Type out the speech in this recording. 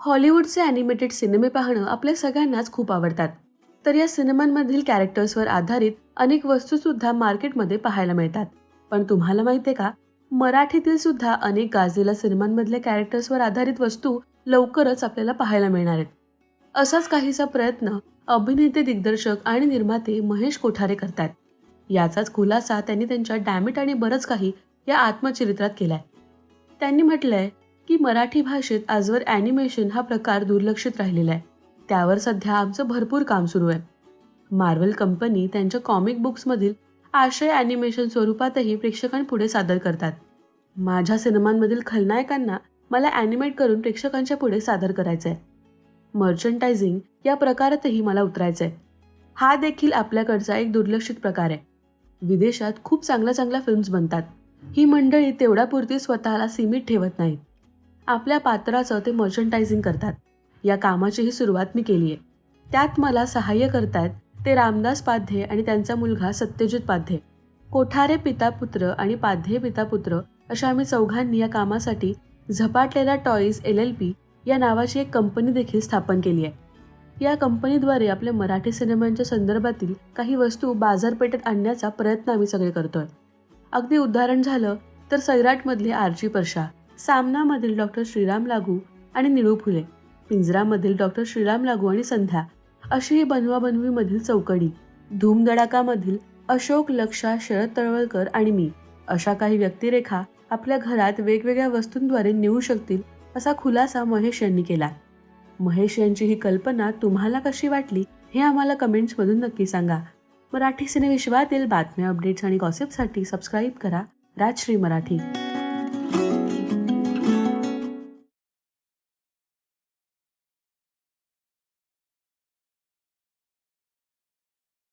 हॉलिवूडचे animated सिनेमे पाहणं आपल्या सगळ्यांनाच खूप आवडतात. तर या सिनेमांमधील कॅरेक्टर्सवर आधारित अनेक वस्तूसुद्धा मार्केटमध्ये पाहायला मिळतात. पण तुम्हाला माहिती आहे का? मराठीतील सुद्धा अनेक गाजलेल्या सिनेमांमधल्या कॅरेक्टर्सवर आधारित वस्तू लवकरच आपल्याला पाहायला मिळणार आहेत. असाच काहीसा प्रयत्न अभिनेते दिग्दर्शक आणि निर्माते महेश कोठारे करतात. याचाच खुलासा त्यांनी त्यांच्या डॅमिट आणि बरंच काही या आत्मचरित्रात केलाय. त्यांनी म्हटलंय की मराठी भाषेत आजवर ॲनिमेशन हा प्रकार दुर्लक्षित राहिलेला आहे. त्यावर सध्या आमचं भरपूर काम सुरू आहे. मार्वल कंपनी त्यांच्या कॉमिक बुक्समधील आशय ॲनिमेशन स्वरूपातही प्रेक्षकांपुढे सादर करतात. माझ्या सिनेमांमधील खलनायकांना मला ॲनिमेट करून प्रेक्षकांच्या पुढे सादर करायचं आहे मर्चंटायझिंग या प्रकारातही मला उतरायचं आहे हा देखील आपल्याकडचा एक दुर्लक्षित प्रकार आहे. विदेशात खूप चांगल्या चांगल्या फिल्म्स बनतात. ही मंडळी तेवढ्यापुरती स्वतःला सीमित ठेवत नाहीत. आपल्या पात्राचं ते मर्चंटायझिंग करतात. या कामाचीही सुरुवात मी केली आहे त्यात मला सहाय्य करतायत ते रामदास पाध्ये आणि त्यांचा मुलगा सत्यजित पाध्ये. कोठारे पिता पुत्र आणि पाध्ये पिता पुत्र अशा आम्ही चौघांनी या कामासाठी झपाटलेला टॉईज एल एल पी या नावाची एक कंपनी देखील स्थापन केली आहे या कंपनीद्वारे आपल्या मराठी सिनेमांच्या संदर्भातील काही वस्तू बाजारपेठेत आणण्याचा प्रयत्न आम्ही सगळे करतोय. अगदी उदाहरण झालं तर सैराटमधले आरजी परशा. सामनामधील डॉक्टर श्रीराम लागू आणि निळू फुले पिंजरामधील डॉक्टर श्रीराम लागू आणि संध्या अशी ही बनवाबनवीमधील चौकडी धूमधडाकामधील अशोक लक्षा शरद तळवळकर आणि मी अशा काही व्यक्तिरेखा आपल्या घरात वेगवेगळ्या वस्तूंद्वारे नेऊ शकतील असा खुलासा महेश यांनी केला. महेश यांची ही कल्पना तुम्हाला कशी वाटली हे आम्हाला कमेंट्समधून नक्की सांगा. मराठी सिनेविश्वातील बातम्या अपडेट्स आणि गॉसिपसाठी सबस्क्राईब करा. राजश्री मराठी.